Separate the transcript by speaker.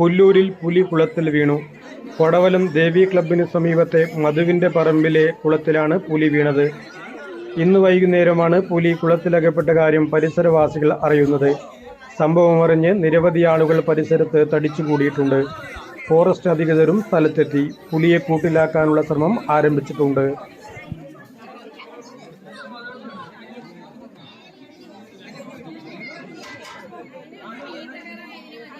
Speaker 1: പുല്ലൂരിൽ പുലി കുളത്തിൽ വീണു. കൊടവലം ദേവി ക്ലബിന് സമീപത്തെ മധുവിന്റെ പറമ്പിലെ കുളത്തിലാണ് പുലി വീണത്. ഇന്ന് വൈകുന്നേരമാണ് പുലി കുളത്തിലകപ്പെട്ട കാര്യം പരിസരവാസികൾ അറിയുന്നത്. സംഭവമറിഞ്ഞ് നിരവധി ആളുകൾ പരിസരത്ത് തടിച്ചുകൂടിയിട്ടുണ്ട് ഫോറസ്റ്റ് അധികൃതരും സ്ഥലത്തെത്തി പുലിയെ കൂട്ടിലാക്കാനുള്ള ശ്രമം ആരംഭിച്ചിട്ടുണ്ട്.